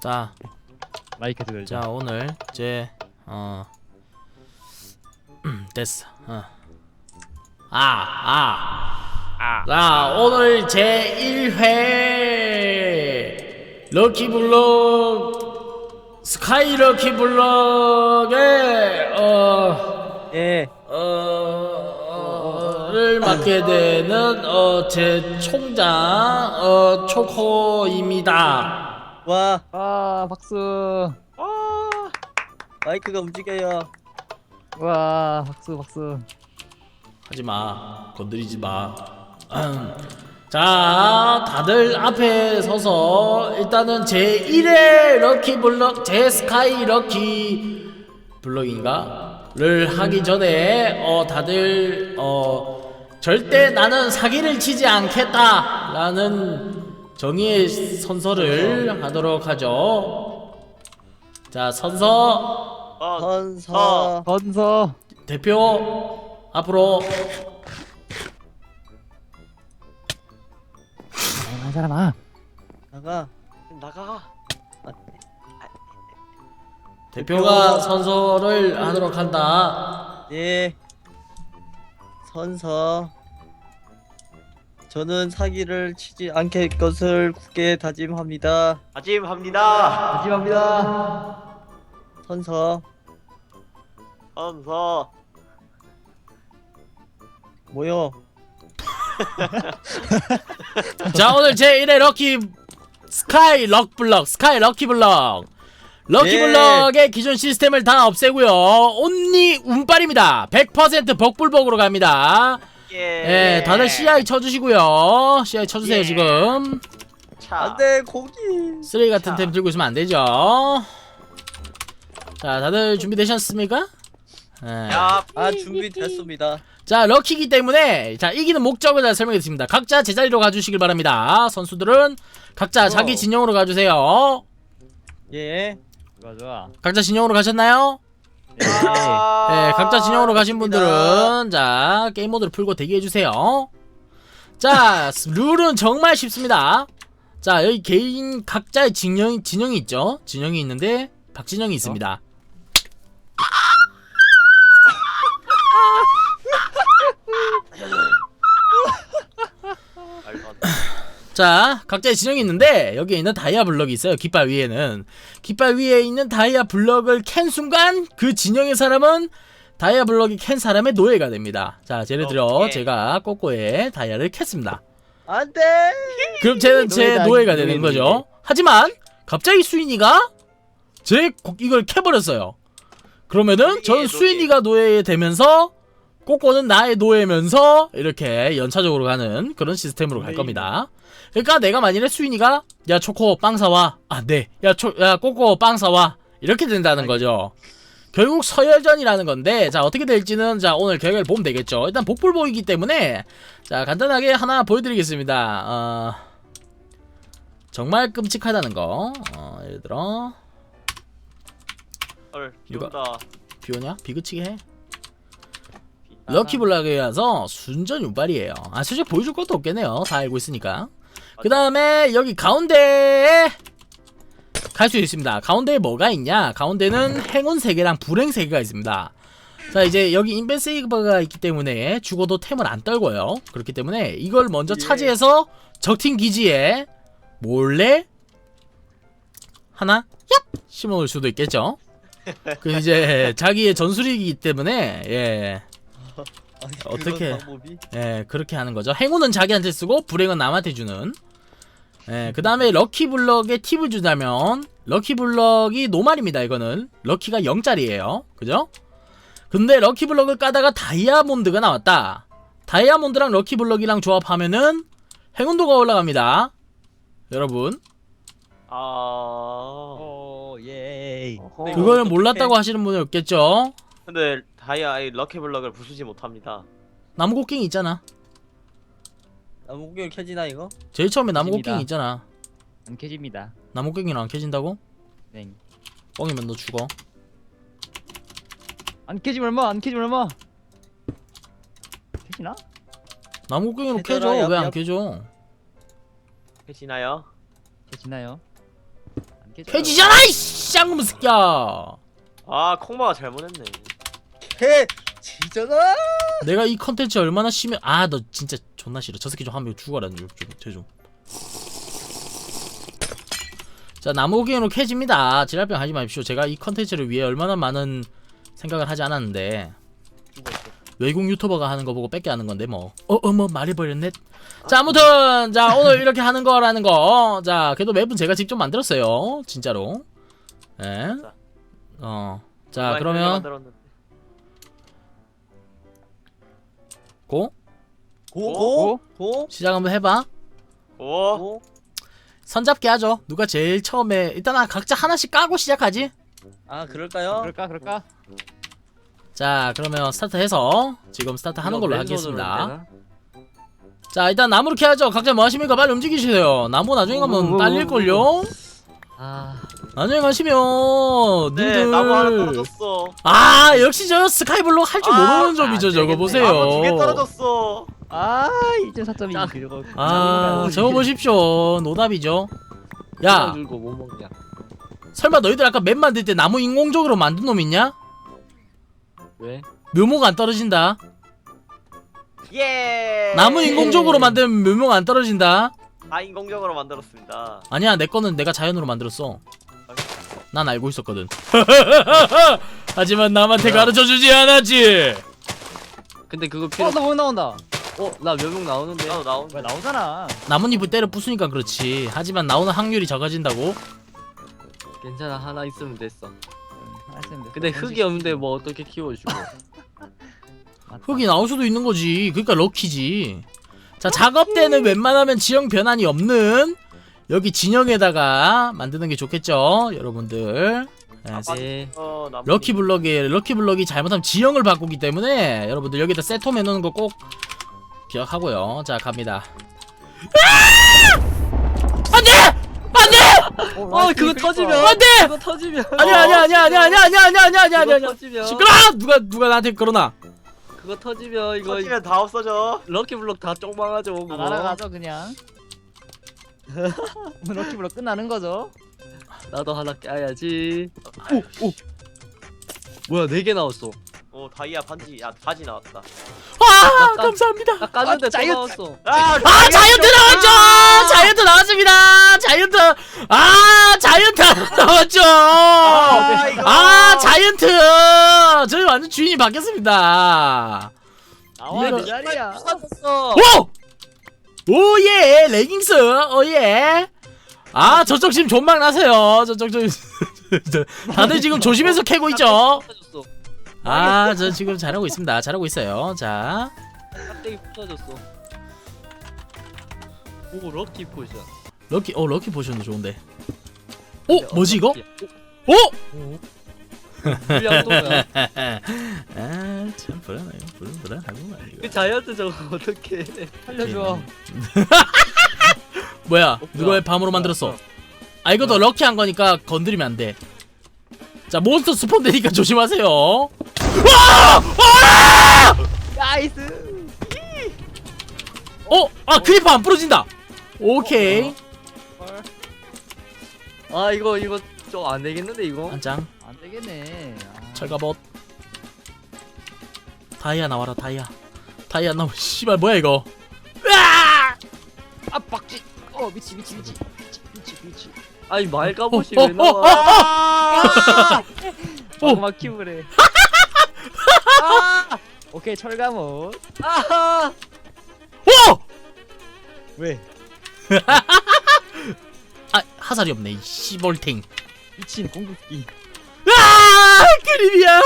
자, 마이크 들자. 자 오늘 이제 어 됐어. 어. 아, 아. 아. 자, 오늘 제 1회 럭키블럭 스카이 럭키블럭의 어 예. 어, 를 맡게 되는 어, 제 총장 어, 초코입니다. 와, 아 박수. 와. 마이크가 움직여요. 와 박수 박수. 하지 마. 건드리지 마. 자, 다들 앞에 서서 일단은 제 1회 럭키 블럭, 제 스카이 럭키 블럭인가?를 하기 전에 어 다들 어 절대 나는 사기를 치지 않겠다라는 정의의 선서를 하도록 하죠. 자, 선서 어. 선서. 건서. 대표 앞으로 한 사람아. 나가. 나가. 대표가 선서를 하도록 한다. 예. 선서. 저는 사기를 치지 않게 것을 굳게 다짐합니다. 다짐합니다. 마지막입니다. 선서. 선서. 뭐요? 자 오늘 제 1회 럭키 스카이 럭블럭 스카이 럭키블럭 럭키블럭의 기존 시스템을 다 없애고요 온리 운빨입니다 100% 복불복으로 갑니다 예. 예 다들 CI 쳐주시고요 CI 쳐주세요 예. 지금 차. 안돼 고기. 쓰레기 같은 자. 템 들고 있으면 안 되죠 자 다들 준비되셨습니까? 예. 야. 아 준비됐습니다. 자 럭키기 때문에 자 이기는 목적을 잘 설명했습니다 각자 제자리로 가주시길 바랍니다 선수들은 각자 자기 진영으로 가주세요 예. 좋아 좋아. 각자 진영으로 가셨나요? 네. 각자 진영으로 가신. 분들은 자 게임 모드를 풀고 대기해 주세요 자 룰은 정말 쉽습니다 자 여기 개인 각자의 진영, 진영이 있죠 진영이 있는데 박진영이 있습니다 자, 각자의 진영이 있는데 여기에 있는 다이아 블럭이 있어요. 깃발 위에는 깃발 위에 있는 다이아 블럭을 캔 순간 그 진영의 사람은 다이아 블럭이 캔 사람의 노예가 됩니다. 자, 예를 들어 오케이. 제가 꼬꼬의 다이아를 캤습니다. 안돼. 그럼 쟤는 제 노예다, 노예가 노예, 되는 노예. 거죠. 하지만 갑자기 수인이가 제 고- 이걸 캐버렸어요. 그러면은 노예, 저는 노예. 수인이가 노예 되면서 꼬꼬는 나의 노예면서 이렇게 연차적으로 가는 그런 시스템으로 갈 노예. 겁니다. 그러니까 내가 만일에 수인이가 야 초코 빵 사와 아 네. 야 초 야 꼬꼬 빵 사와 이렇게 된다는 거죠. 결국 서열전이라는 건데 자 어떻게 될지는 자 오늘 결과를 보면 되겠죠. 일단 복불복이기 때문에 자 간단하게 하나 보여드리겠습니다. 어, 정말 끔찍하다는 거. 어, 예를 들어 헐. 누가- 비온다. 비 오냐? 비그치게 해. 비- 럭키블락에 와서 순전 운빨이에요. 아 솔직히 보여줄 것도 없겠네요. 다 알고 있으니까. 그 다음에 여기 가운데에 갈 수 있습니다. 가운데에 뭐가 있냐? 가운데는 행운 3개랑 불행 3개가 있습니다. 자 이제 여기 인벤세이버가 있기 때문에 죽어도 템을 안 떨고요. 그렇기 때문에 이걸 먼저 예. 차지해서 적팀 기지에 몰래 하나 얍 심어놓을 수도 있겠죠. 그 이제 자기의 전술이기 때문에 예. 아니, 어떻게- 그런 방법이? 예, 그렇게 하는 거죠. 행운은 자기한테 쓰고 불행은 남한테 주는. 예, 그 다음에 럭키블럭에 팁을 주자면 럭키블럭이 노말입니다. 이거는 럭키가 0짜리예요. 그죠? 근데 럭키블럭을 까다가 다이아몬드가 나왔다. 다이아몬드랑 럭키블럭이랑 조합하면은 행운도가 올라갑니다. 여러분, 아. 오 예. 어허. 그걸 어떡해. 몰랐다고 하시는 분이 없겠죠? 근데 다이아 이 럭키블럭을 부수지 못합니다. 나무곡괭이 있잖아. 나무구경 켜지나 이거? 제일 처음에. 나무곡괭이 있잖아. 안 캐집니다. 나무곡괭이는 안 켜진다고? 네. 뻥이면 너 죽어. 안 캐지면 얼마? 안 캐지면 얼마? 캐지나? 나무곡괭이로 캐져라, 캐줘. 왜안 얍얍. 캐줘? 계시나요? 캐지나요? 캐지. 캐지잖아 이씨 쌍놈 새끼야 아 콩마가 잘못했네. 개 지잖아. 내가 이 컨텐츠 얼마나 심해 아 너 진짜 존나 싫어. 저 새끼 좀 하면 죽어라 쟤좀. 자 나무기로 캐집니다. 지랄병 하지 마십시오. 제가 이 컨텐츠를 위해 얼마나 많은 생각을 하지 않았는데. 외국 유튜버가 하는 거 보고 뺏게 하는 건데 뭐. 어 어머 말해버렸네. 자 아무튼 자 오늘 이렇게 하는 거라는 거자 그래도 맵은 제가 직접 만들었어요. 진짜로. 예. 예어자 그러면 만들었는데. 고 고 고 고. 시작 한번 해봐 오. 고. 선잡게 하죠. 누가 제일 처음에 일단 아, 각자 하나씩 까고 시작하지. 아 그럴까요? 그럴까 그럴까? 자 그러면 스타트해서 지금 스타트 하는 걸로 하겠습니다. 자 일단 나무를 캐야죠. 각자 뭐 하십니까? 빨리 움직이세요. 나무 나중에 가면 딸릴걸요. 아 나중에 가시면 네 님들 나무 하나 떨어졌어. 아 역시 저 스카이블록 할 줄 아, 모르는 점이죠. 저거 보세요. 나무 두개 떨어졌어. 아 1.4점이 짱. 그리고 아 저거 보십시오. 노답이죠. 야 들고 못 먹냐? 설마 너희들 아까 맵 만들 때 나무 인공적으로 만든 놈 있냐? 왜? 묘모가 안 떨어진다. 예. 나무 인공적으로 만들면 묘모가 안 떨어진다. 아 인공적으로 만들었습니다. 아니야 내 거는 내가 자연으로 만들었어 난 알고 있었거든 하지만 남한테 가르쳐주지 않았지 근데 그거 필요. 어 나 뭐 나온다. 어나 몇명 나오는데. 나도 나온. 왜 나오잖아. 나뭇잎을 때려 부수니까 그렇지 하지만 나오는 확률이 작아진다고? 괜찮아 하나 있으면 됐어. 근데 흙이 없는데 뭐 어떻게 키워주고? 흙이 나올 수도 있는 거지 그러니까 럭키지 자 작업 때는 웬만하면 지형 변환이 없는 여기 진영에다가 만드는 게 좋겠죠 여러분들 네, 네. 어 나무. 럭키 블럭이 럭키 블럭이 잘못하면 지형을 바꾸기 때문에 여러분들 여기다 세톰 해놓는 거 꼭 기억하고요. 자 갑니다. 아! 안돼 안돼 어 그거 터지면. 안돼 그거 터지면. 아니야 아니야 아니야 아니야 아니야 아니야 아니야 아니야 아니야 아니야 터지면. 시끄러 누가 누가 나한테 그러나 그거 터지면 이거 터지면 다 없어져. 럭키 블럭 다 쪽망하죠. 아, 그거. 날아가죠 그냥. 뭐 럭키블럭 끝나는 거죠. 나도 하나 까야지. 오 오. 뭐야 네 개 나왔어. 오 다이아 반지. 야 바지 나왔다. 아 나- 감사합니다. 나 깠는데 아, 또 자이언트. 나왔어. 아, 아 자이언트 나왔죠 자이언트 나왔습니다 자이언트 아 자이언트 나왔죠 아, 이거. 아 자이언트 저희 완전 주인이 바뀌었습니다 나와 이거- 내 자리야. 오! 오예 레깅스 오예 아 저쪽 지금 존망 나세요 저쪽 저 다들 지금 조심해서 캐고 있죠. 아 저 지금 잘하고 있습니다 잘하고 있어요 자 깍대기 부서졌어. 오 럭키 포션. 럭키 어 럭키 포션도 좋은데 오 뭐지 이거 오 불량도야. 아 참 불안해요 불안 불안하구만 그 이거 자이언트 저거 어떻게? 살려줘. 뭐야 어, 누가? 왜 밤으로 만들었어? 아 이것도 럭키 한 거니까 건드리면 안 돼 자 몬스터 스폰 되니까 조심하세요 나이스. 어? 아 크리퍼 안 부러진다 오케이 아 이거 이거 좀안 되겠는데 이거? 한장 안 되겠네. 아. 철갑옷 다이아 나와라 다이아 다이아 나와 씨발 뭐야 이거 으아! 아 박쥐. 어 미치 미치 미치 미치 미치 미치. 아니 말까봇이 어, 왜 어, 나와? 아! 어. 막 키우래. 오케이 철감옷. 아하! 오! 왜? 아 하살이 없네 이 씨볼탱 미친 공격기. 아 그림이야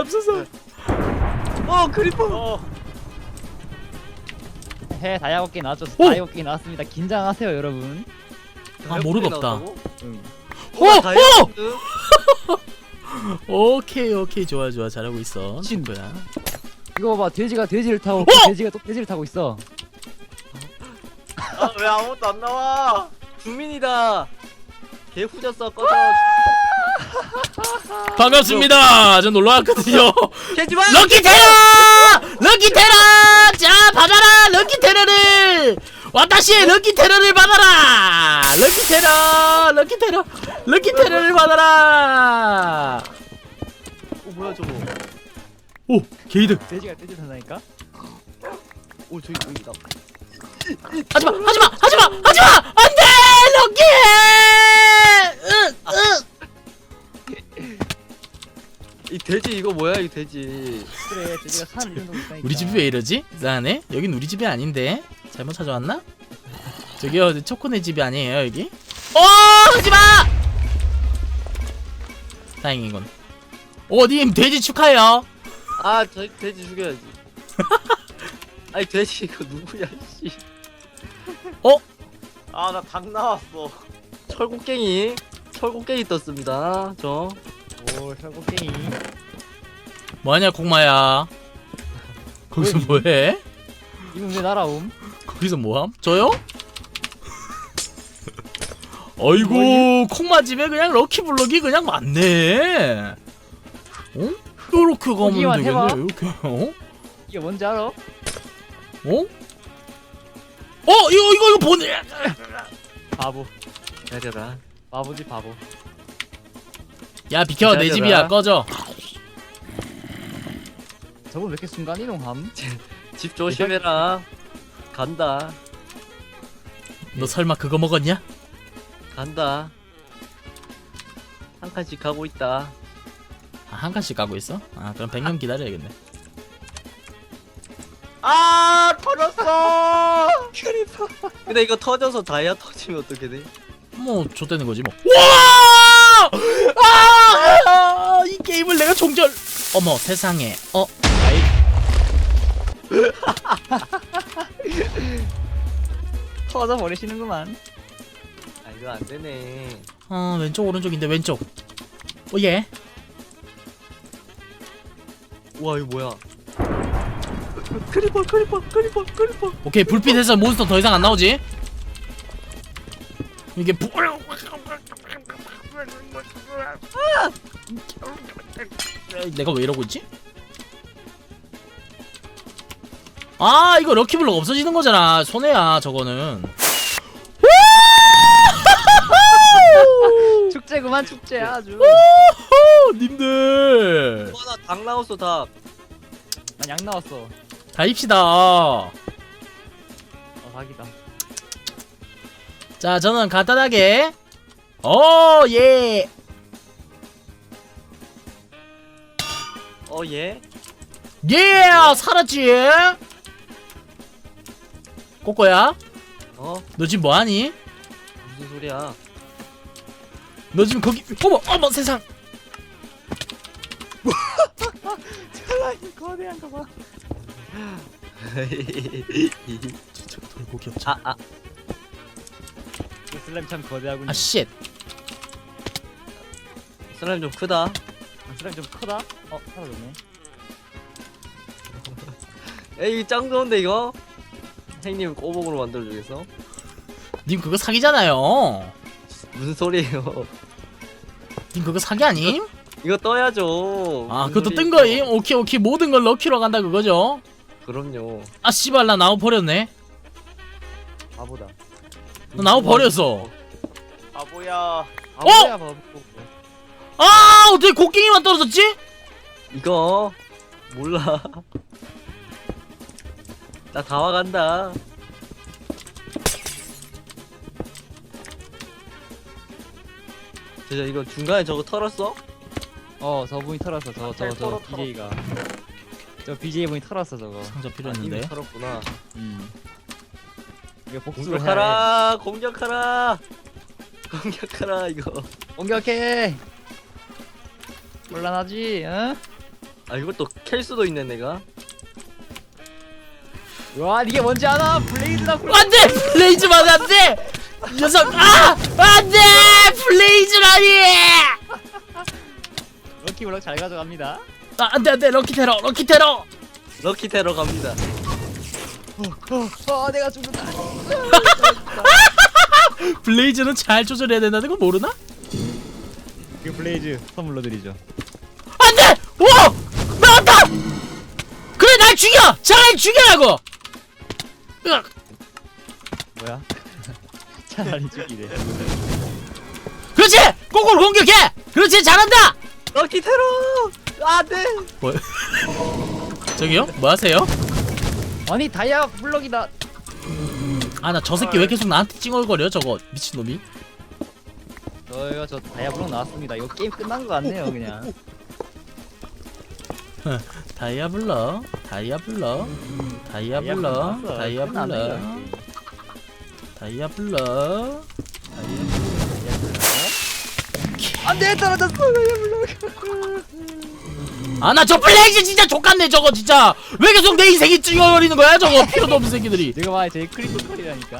없어서 어 크리퍼! 어. 해 다이아고기 나왔죠. 오! 다이아고기 나왔습니다. 긴장하세요 여러분. 아 모르가 없다 나왔다고? 응. 오! 어? 오케이 오케이 좋아 좋아 잘하고 있어. 친구야 이거 봐봐 돼지가 돼지를 타고 어! 그 돼지가 또 돼지를 타고 있어. 아, 왜 아무것도 안 나와? 주민이다. 개 후졌어 꺼져. 반갑습니다 저 놀러 왔거든요 캐지 마. 럭키 테라! 럭키 테라! 자, 받아라! 럭키 테라를! 와다시 럭키 테러를 받아라! 럭키 테러! 럭키 테러! 럭키 테러를 받아라! 어 뭐야 저거? 오 게이득! 돼지가 돼지 탄다니까? 오 저기 저기 나 하지마 하지마 하지마 하지마! 안돼 럭키! 으, 으. 이 돼지 이거 뭐야 이 돼지? 그래 돼지가 사는 이런 거 있다니까 우리 집이 왜 이러지? 이상하네. 여긴 우리 집이 아닌데 잘못 찾아왔나? 저기요 초코네 집이 아니에요 여기? 어 하지마! 다행이군. 오님 돼지 축하해요. 아 저 돼지 죽여야지. 아니 돼지 이거 누구야 씨. 아 나 닭 나왔어. 철곡갱이. 철곡갱이 떴습니다 저. 오 철곡갱이. 뭐하냐 공마야? 거기서 뭐해? 왜 날아옴? 거기서 뭐함? 저요? 어이구 콩마 집에 그냥 럭키블럭이 그냥 많네. 어? 이렇게 가면 거기만 되겠네 해봐. 이렇게. 어? 이게 뭔지 알아? 어? 어 이거 이거 이거 보내 바보. 기다려라 바보지 바보. 야 비켜 내. 집이야. 꺼져. 저분 왜 이렇게 순간 이동함? 집 조심해라 간다 너 설마 그거 먹었냐? 간다 한 칸씩 가고 있다 아, 한 칸씩 가고 있어? 아 그럼 100년 기다려야겠네 아 터졌어 근데 이거 터져서 다이아 터지면 어떻게 돼? 뭐 좆되는 거지 뭐 와! 아! 이 게임을 내가 종결 어머 세상에 어? 터져 버리시는구만. 아 이거 안 되네. 어 왼쪽 오른쪽인데 왼쪽. 오예. 우와 이거 뭐야? 크리퍼 크리퍼 크리퍼 크리퍼. 오케이 불빛에서 몬스터 더 이상 안 나오지? 이게 불 내가 왜 이러고 있지? 아 이거 럭키블럭 없어지는 거잖아. 손해야 저거는. 축제구만 축제야 아주. 오, 님들. 와나 닭 나왔어 닭. 난양 나왔어. 가입시다. 어 닭이다. 자 저는 간단하게. 어예. 어 예? 예 살았지 꼬꼬야 어? 너 지금 뭐하니? 무슨 소리야 너 지금 거기 어머 어머 세상 찰라이 거대한 거 봐 진짜 돌고 귀엽지 아, 아, 그 슬라임 참 거대하군요 아쉣 슬라임 좀 크다. 아, 슬라임 좀 크다? 어 사라졌네 에이, 짱 좋은데, 이거? 형님 꼬복으로 만들어주겠어? 님 그거 사기잖아요 무슨 소리예요? 님 그거 사기 아님? 이거 떠야죠. 아 무슨 그것도 뜬? 거임? 오케이 오케이 모든 걸 럭키로 간다 그거죠? 그럼요. 아 씨발 나 나무 버렸네 바보다 나 나무 버렸어 바보야 바보야 바보 아 어떻게 곡괭이만 떨어졌지? 이거, 몰라. 나 다 와간다. 진짜 이거 중간에 저거 털었어? 어 저분이 털었어 저저저 털어, 털어. BJ가 저 BJ 분이 털었어 저거 상자 아, 이미 필요했는데 털었구나. 음 이거 복수를 해야 공격하라! 공격하라! 공격하라, 이거. 공격해 곤란하지 응? 아, 이것도 캘 수도 있네, 내가. 와 이게 뭔지 알아? 블레이드다 블레이드 안돼! 블레이즈만 안돼! 이 녀석 아! 안돼! 블레이즈라니 럭키 블럭 잘 가져갑니다. 아 안돼 안돼. 럭키 테러 럭키 테러! 럭키 테러 갑니다. 어 내가 죽는다. 블레이즈는 잘 조절해야 된다는 걸 모르나? 그 블레이즈 선물로 드리죠. 안돼! 오! 나왔다! 그래 날 죽여! 차라리 죽여라고 으악. 뭐야? 차라리 죽이래. 그렇지 거꾸로 공격해 그렇지 잘한다 럭키 테러 안돼 저기요 뭐 하세요 아니 다이아 블럭이다. 아 나 저 새끼 왜 계속 나한테 찡얼거려 저거 미친놈이 저요 저 다이아 블럭 나왔습니다. 이거 게임 끝난 거 같네요 그냥. 다이아블러 다이아블러 다이아블러. 다이아블러 끝났네, 다이아블러 안돼 떨어졌어 다이아 블럭. 아나 저 플레이즈 진짜 족같네 저거 진짜 왜 계속 내 인생이 찡얼거리는 거야 저거 필요도 없는 새끼들이 내가 봐야 제 크리티컬이라니까.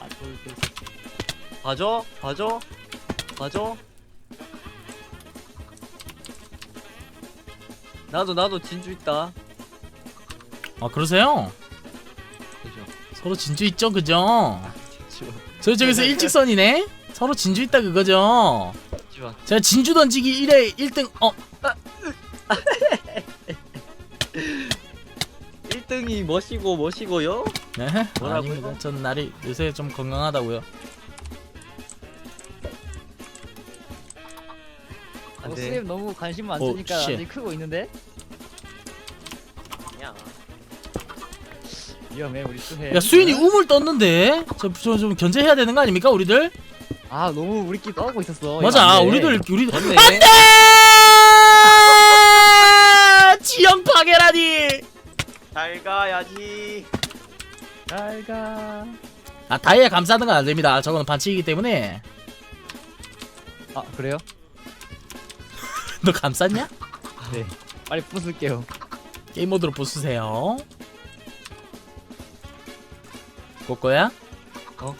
아 돌. 돌. 봐줘 봐줘 봐줘 나도 나도 진주 있다. 아 그러세요? 그죠. 서로 진주 있죠 그죠? 진주. 저희 저기서 일직선이네? 서로 진주 있다 그거죠? 진주 제가 진주 던지기 1회 1등 어. 1등이 멋이고 멋이고요? 네? 뭐라고요? 아닙니다. 전 날이 요새 좀 건강하다고요 어, 안돼 쌤 너무 관심 오, 많으니까 씨. 완전히 크고 있는데 그냥 위험해 우리 수혜. 야 수인이 우물 떴는데 저좀 견제해야 되는 거 아닙니까 우리들? 아 너무 우리끼리 떠고 있었어. 맞아 이거 안 돼. 우리들 우리 맞네 안돼 지형 파괴라니 잘 가야지. 잘 가. 아 다이아 감싸는 건 안 됩니다 저거는 반칙이기 때문에 아 그래요? 너 감쌌냐? 네. 빨리 부술게요. 게임 모드로 부수세요 꼬꼬야? 어?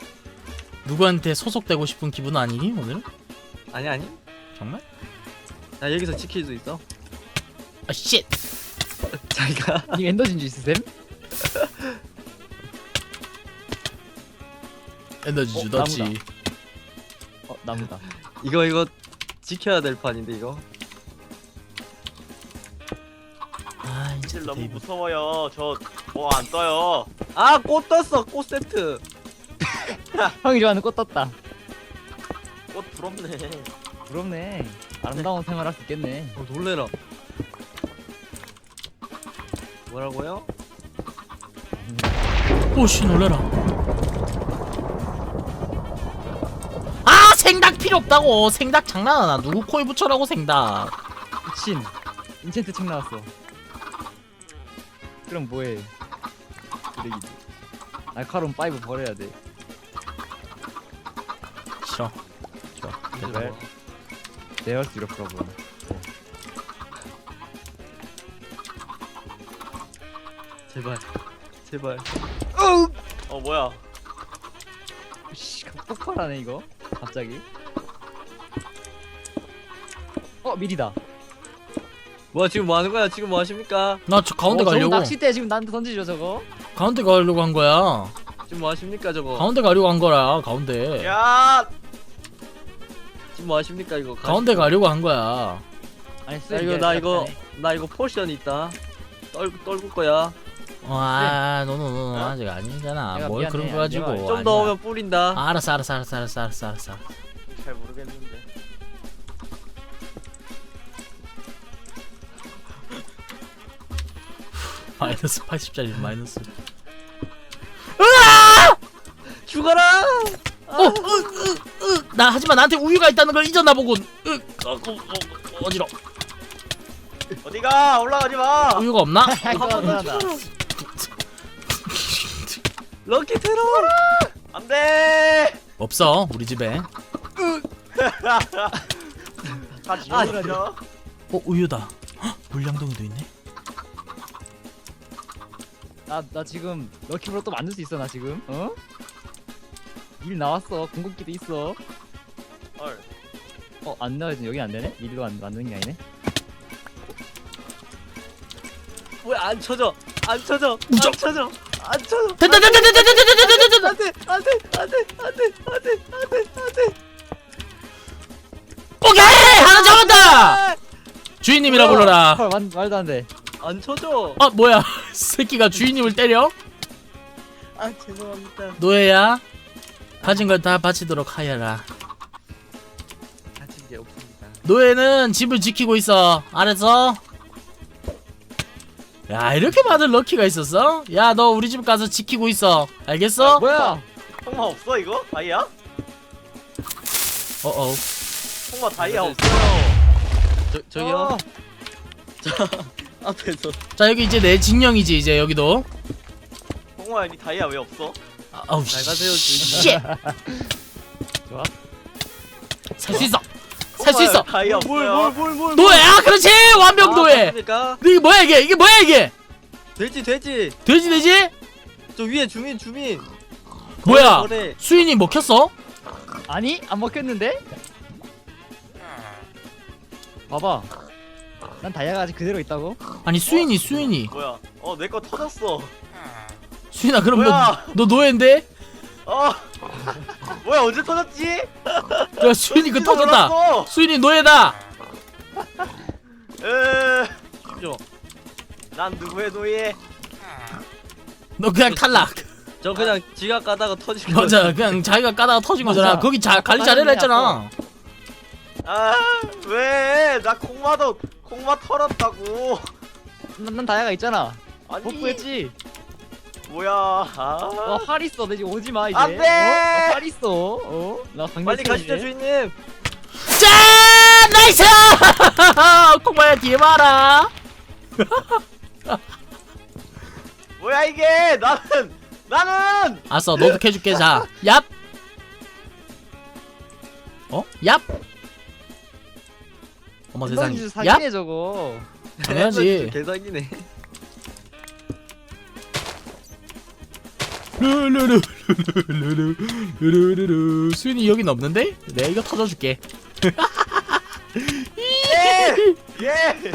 누구한테 소속되고 싶은 기분 아니니 오늘? 아니 아니 정말? 나 여기서 지킬 수 있어 아 쉣! 잘가 님 엔더 진주 있으셈? 에너지 어, 주더지 나무다. 어 나무다. 이거 이거 지켜야 될 판인데 이거 아 사실 너무 무서워요. 저 뭐 안 떠요. 아 꽃 떴어 꽃 세트 형이 좋아하는 꽃 떴다. 꽃 부럽네. 부럽네. 아름다운 생활할 수 있겠네. 어, 놀래라 뭐라고요? 오씨 놀래라 아 생닭 필요 없다고 생닭 장난하나 누구 코에 붙여라고 생닭 미친. 인챈트 책 나왔어. 그럼 뭐해? 쓰레기지. 날카로운 파이브 버려야 돼. 싫어 제발. 내할 수 이렇더라고. 제발 제발 어 뭐야? 씨, 폭발하네 이거. 갑자기. 어 미리다. 뭐야 지금 뭐 하는 거야? 지금 뭐 하십니까? 나 저 가운데 어, 저거 가려고. 낚싯대 지금 나한테 던지죠 저거. 가운데 가려고 한 거야. 지금 뭐 하십니까 저거? 가운데 가려고 한 거야 가운데. 야, 지금 뭐 하십니까 이거? 가운데 가려고 한 거야. 아니 나 이거 나 이거 나 이거 포션 있다. 떨 떨굴 거야. 아 노노노 어? 아직 아니잖아. 내가 뭘 미안해. 그런 거 가지고. 내가 좀 아니야. 더 오면 뿌린다. 아, 알았어 알았어 알았어 알았어 알았어 알았어. 잘 모르겠는데. 마이너스 80짜리 마이너스 죽어라 어, 으, 으, 으. 나 하지만 나한테 우유가 있다는 걸 잊었나 보군 으, 어, 어, 어, 어지러 어디가? 올라가지 마. 우유가 없나? 럭키 테러 안돼. 없어 우리 집에 다 지워버려. 어 우유다 헉, 물량동이도 있네 나 나 지금 럭키블로 또 만들 수 있어 나 지금. 어? 일 나왔어. 궁극기도 있어. 헐. 어 안 나와지 여기 안 되네? 일로 안 만드는 게 아니네. 왜 안 쳐져 안 쳐져. 안 쳐져 안 쳐져 됐다 됐다 됐다 됐다 됐다 됐다 됐다 안돼 안돼 안돼 안돼 안돼 안돼 안돼 오케이 하나 잡았다 주인님이라 불러라 헐 말, 말도 안 돼. 안 쳐져 아 뭐야 새끼가 주인님을 때려? 아 죄송합니다. 노예야 가진 걸 다 바치도록 하여라 가진 게 없습니다. 노예는 집을 지키고 있어 알았어? 야 이렇게 많은 럭키가 있었어? 야 너 우리 집 가서 지키고 있어 알겠어? 뭐야? 통마 없어 이거? 다이아? 어어 통마 다이아 네, 없어 저 저기요. 어, 앞에서 자 여기 이제 내 진영이지 이제 여기도 통마야 니 다이아 왜 없어? 아, 아우 잘 가세요, 씨. 좋아. 살 수 있어 살 수 있어 다이아 없어요 뭘뭘뭘 노예야 그렇지 완벽 노예 니까 이게 뭐야 이게 이게 뭐야 이게 돼지 돼지. 돼지 돼지? 저 위에 주민 주민. 뭐야 거래. 수인이 먹혔어? 아니 안 먹혔는데? 봐봐. 난 다이아가 아직 그대로 있다고? 아니 수인이 수인이 뭐야 어 내 거 터졌어 수인아 그럼 너, 뭐야? 너 노예인데? 어 뭐야 언제 터졌지? 야 수인이 그 터졌다 몰랐어. 수인이 노예다 으... 저, 난 누구의 노예? 너 그냥 탈락 저 그냥 지각 가다가 터진 거. 맞아 그냥 자기가 까다가 터진 거잖아. 거기 자, 관리 잘해라 했잖아 아 왜? 나 콩마도 콩마 털었다고. 난, 난 다이아가 있잖아. 아니 복구했지. 뭐야? 어, 아활 있어. 내 지금 오지 마 이제. 안 돼! 어? 활 있어. 어? 나 강력 빨리 가시죠 주인님. 짠 나이스 콩마야 뒤에 봐라 뭐야 이게? 나는 나는 알았어 너도 캐줄게 자 얍! 어? 얍! 어머 세상에! 사기네 저거. 당연하지 개사기네. 루루루 루루루 루루루 수인이 여긴 없는데? 내가 이거 터져줄게 예! 예!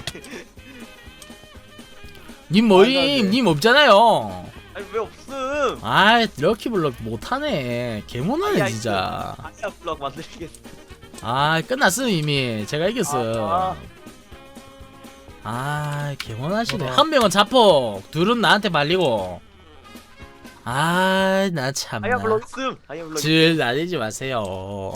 님 말도 안 모임 돼. 님 없잖아요 아니 왜 없음? 아 럭키 블럭 못하네 개못하네 아니, 아니, 진짜 다이아 블럭 만들겠어. 아 끝났음 이미. 제가 이겼어 아, 아. 개원하시네. 뭐라. 한 명은 자폭. 둘은 나한테 말리고. 아 나 참나. 질 날리지 마세요